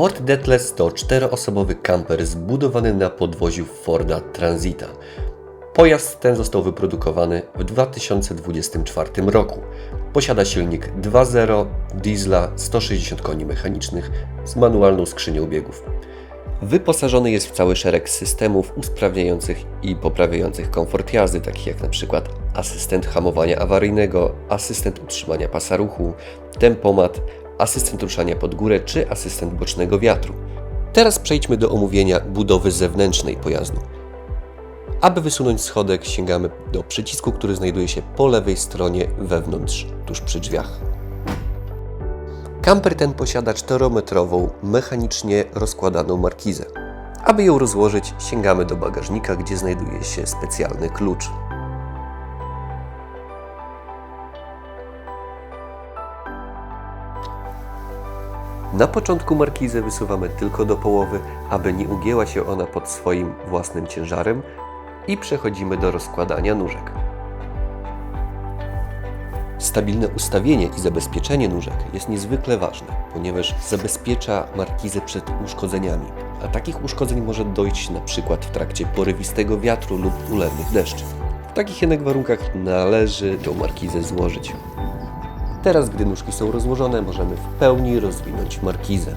Ford Deathless to czteroosobowy kamper zbudowany na podwoziu Forda Transita. Pojazd ten został wyprodukowany w 2024 roku. Posiada silnik 2.0 diesla 160 koni mechanicznych z manualną skrzynią biegów. Wyposażony jest w cały szereg systemów usprawniających i poprawiających komfort jazdy, takich jak przykład asystent hamowania awaryjnego, asystent utrzymania pasa ruchu, tempomat, asystent ruszania pod górę czy asystent bocznego wiatru. Teraz przejdźmy do omówienia budowy zewnętrznej pojazdu. Aby wysunąć schodek, sięgamy do przycisku, który znajduje się po lewej stronie wewnątrz, tuż przy drzwiach. Kamper ten posiada 4-metrową, mechanicznie rozkładaną markizę. Aby ją rozłożyć, sięgamy do bagażnika, gdzie znajduje się specjalny klucz. Na początku markizę wysuwamy tylko do połowy, aby nie ugięła się ona pod swoim własnym ciężarem i przechodzimy do rozkładania nóżek. Stabilne ustawienie i zabezpieczenie nóżek jest niezwykle ważne, ponieważ zabezpiecza markizę przed uszkodzeniami, a takich uszkodzeń może dojść na przykład w trakcie porywistego wiatru lub ulewnych deszczy. W takich jednak warunkach należy tą markizę złożyć. Teraz, gdy nóżki są rozłożone, możemy w pełni rozwinąć markizę.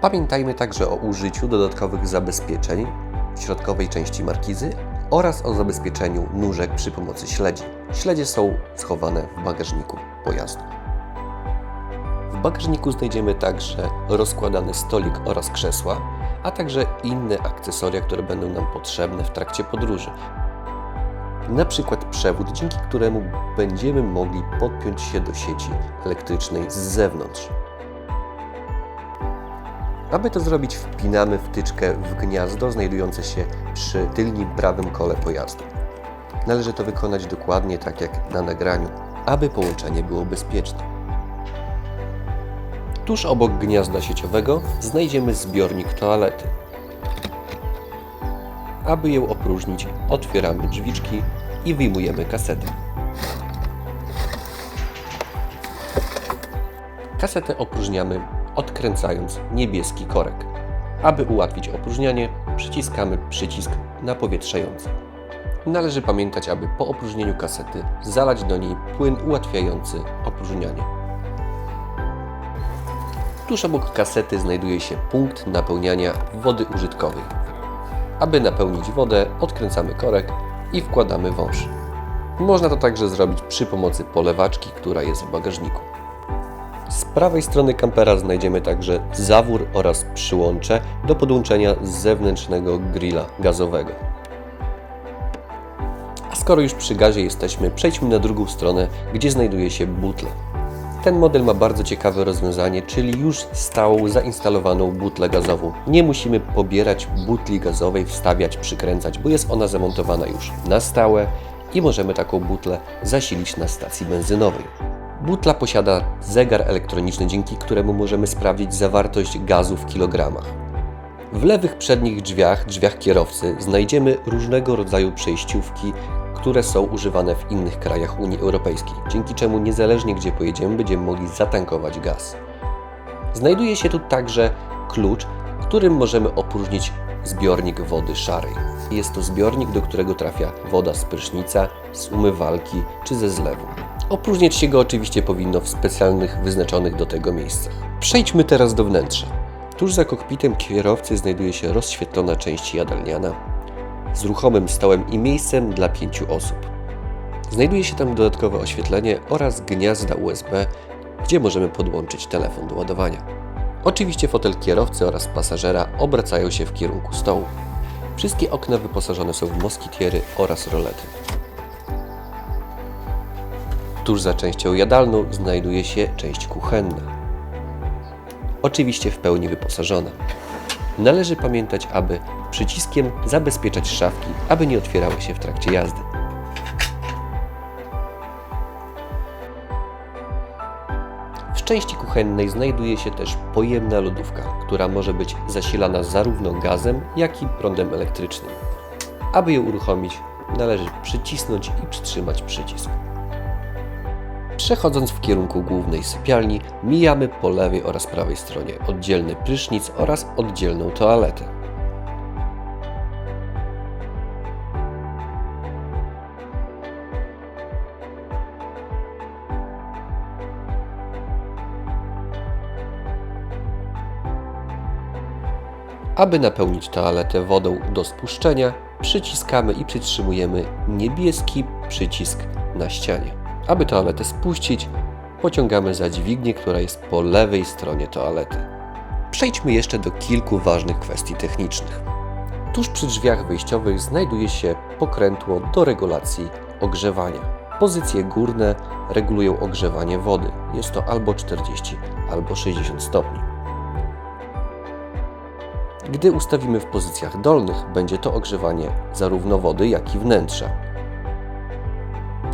Pamiętajmy także o użyciu dodatkowych zabezpieczeń w środkowej części markizy oraz o zabezpieczeniu nóżek przy pomocy śledzi. Śledzie są schowane w bagażniku pojazdu. W bagażniku znajdziemy także rozkładany stolik oraz krzesła, a także inne akcesoria, które będą nam potrzebne w trakcie podróży. Na przykład przewód, dzięki któremu będziemy mogli podpiąć się do sieci elektrycznej z zewnątrz. Aby to zrobić, wpinamy wtyczkę w gniazdo znajdujące się przy tylnym prawym kole pojazdu. Należy to wykonać dokładnie tak jak na nagraniu, aby połączenie było bezpieczne. Tuż obok gniazda sieciowego znajdziemy zbiornik toalety. Aby ją opróżnić, otwieramy drzwiczki i wyjmujemy kasetę. Kasetę opróżniamy odkręcając niebieski korek. Aby ułatwić opróżnianie, przyciskamy przycisk napowietrzający. Należy pamiętać, aby po opróżnieniu kasety zalać do niej płyn ułatwiający opróżnianie. Tuż obok kasety znajduje się punkt napełniania wody użytkowej. Aby napełnić wodę, odkręcamy korek i wkładamy wąż. Można to także zrobić przy pomocy polewaczki, która jest w bagażniku. Z prawej strony kampera znajdziemy także zawór oraz przyłącze do podłączenia zewnętrznego grilla gazowego. A skoro już przy gazie jesteśmy, przejdźmy na drugą stronę, gdzie znajduje się butle. Ten model ma bardzo ciekawe rozwiązanie, czyli już stałą zainstalowaną butlę gazową. Nie musimy pobierać butli gazowej, wstawiać, przykręcać, bo jest ona zamontowana już na stałe i możemy taką butlę zasilić na stacji benzynowej. Butla posiada zegar elektroniczny, dzięki któremu możemy sprawdzić zawartość gazu w kilogramach. W lewych przednich drzwiach, drzwiach kierowcy, znajdziemy różnego rodzaju przejściówki, które są używane w innych krajach Unii Europejskiej, dzięki czemu niezależnie gdzie pojedziemy, będziemy mogli zatankować gaz. Znajduje się tu także klucz, którym możemy opróżnić zbiornik wody szarej. Jest to zbiornik, do którego trafia woda z prysznica, z umywalki czy ze zlewu. Opróżniać się go oczywiście powinno w specjalnych, wyznaczonych do tego miejscach. Przejdźmy teraz do wnętrza. Tuż za kokpitem kierowcy znajduje się rozświetlona część jadalniana z ruchomym stołem i miejscem dla pięciu osób. Znajduje się tam dodatkowe oświetlenie oraz gniazda USB, gdzie możemy podłączyć telefon do ładowania. Oczywiście fotel kierowcy oraz pasażera obracają się w kierunku stołu. Wszystkie okna wyposażone są w moskitiery oraz rolety. Tuż za częścią jadalną znajduje się część kuchenna. Oczywiście w pełni wyposażona. Należy pamiętać, aby przyciskiem zabezpieczać szafki, aby nie otwierały się w trakcie jazdy. W części kuchennej znajduje się też pojemna lodówka, która może być zasilana zarówno gazem, jak i prądem elektrycznym. Aby ją uruchomić, należy przycisnąć i przytrzymać przycisk. Przechodząc w kierunku głównej sypialni, mijamy po lewej oraz prawej stronie oddzielny prysznic oraz oddzielną toaletę. Aby napełnić toaletę wodą do spuszczenia, przyciskamy i przytrzymujemy niebieski przycisk na ścianie. Aby toaletę spuścić, pociągamy za dźwignię, która jest po lewej stronie toalety. Przejdźmy jeszcze do kilku ważnych kwestii technicznych. Tuż przy drzwiach wejściowych znajduje się pokrętło do regulacji ogrzewania. Pozycje górne regulują ogrzewanie wody. Jest to albo 40, albo 60 stopni. Gdy ustawimy w pozycjach dolnych, będzie to ogrzewanie zarówno wody, jak i wnętrza.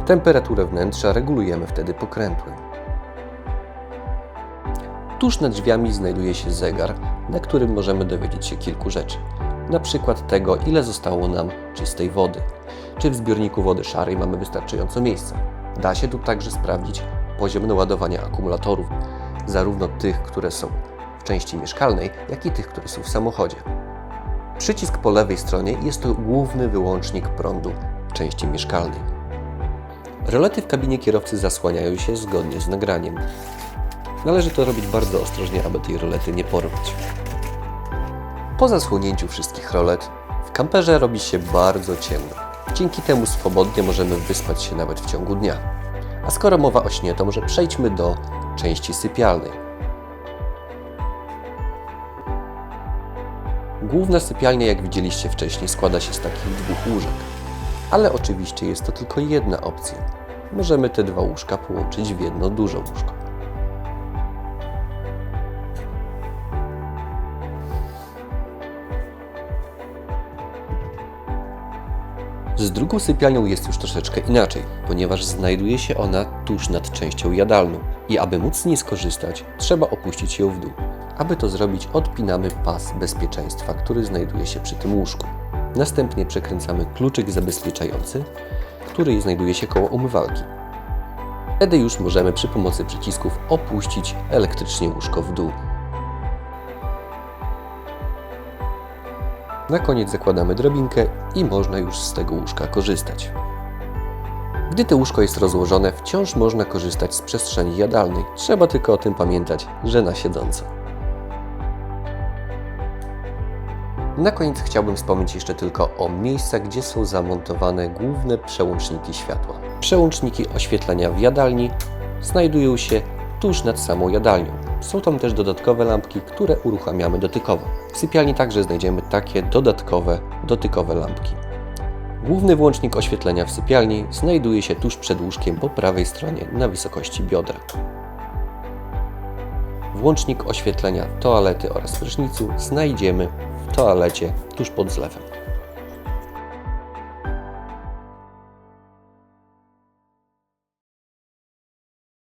Temperaturę wnętrza regulujemy wtedy pokrętłem. Tuż nad drzwiami znajduje się zegar, na którym możemy dowiedzieć się kilku rzeczy. Na przykład tego, ile zostało nam czystej wody. Czy w zbiorniku wody szarej mamy wystarczająco miejsca. Da się tu także sprawdzić poziom naładowania akumulatorów, zarówno tych, które są części mieszkalnej, jak i tych, które są w samochodzie. Przycisk po lewej stronie jest to główny wyłącznik prądu części mieszkalnej. Rolety w kabinie kierowcy zasłaniają się zgodnie z nagraniem. Należy to robić bardzo ostrożnie, aby tej rolety nie porwać. Po zasłonięciu wszystkich rolet, w kamperze robi się bardzo ciemno. Dzięki temu swobodnie możemy wyspać się nawet w ciągu dnia. A skoro mowa o śnie, to może przejdźmy do części sypialnej. Główna sypialnia, jak widzieliście wcześniej, składa się z takich dwóch łóżek. Ale oczywiście jest to tylko jedna opcja. Możemy te dwa łóżka połączyć w jedno duże łóżko. Z drugą sypialnią jest już troszeczkę inaczej, ponieważ znajduje się ona tuż nad częścią jadalną i aby móc z niej skorzystać, trzeba opuścić ją w dół. Aby to zrobić, odpinamy pas bezpieczeństwa, który znajduje się przy tym łóżku. Następnie przekręcamy kluczyk zabezpieczający, który znajduje się koło umywalki. Wtedy już możemy przy pomocy przycisków opuścić elektrycznie łóżko w dół. Na koniec zakładamy drabinkę i można już z tego łóżka korzystać. Gdy to łóżko jest rozłożone, wciąż można korzystać z przestrzeni jadalnej. Trzeba tylko o tym pamiętać, że na siedząco. Na koniec chciałbym wspomnieć jeszcze tylko o miejscach, gdzie są zamontowane główne przełączniki światła. Przełączniki oświetlenia w jadalni znajdują się tuż nad samą jadalnią. Są tam też dodatkowe lampki, które uruchamiamy dotykowo. W sypialni także znajdziemy takie dodatkowe, dotykowe lampki. Główny włącznik oświetlenia w sypialni znajduje się tuż przed łóżkiem po prawej stronie na wysokości biodra. Włącznik oświetlenia toalety oraz prysznicu znajdziemy toalecie tuż pod zlewem.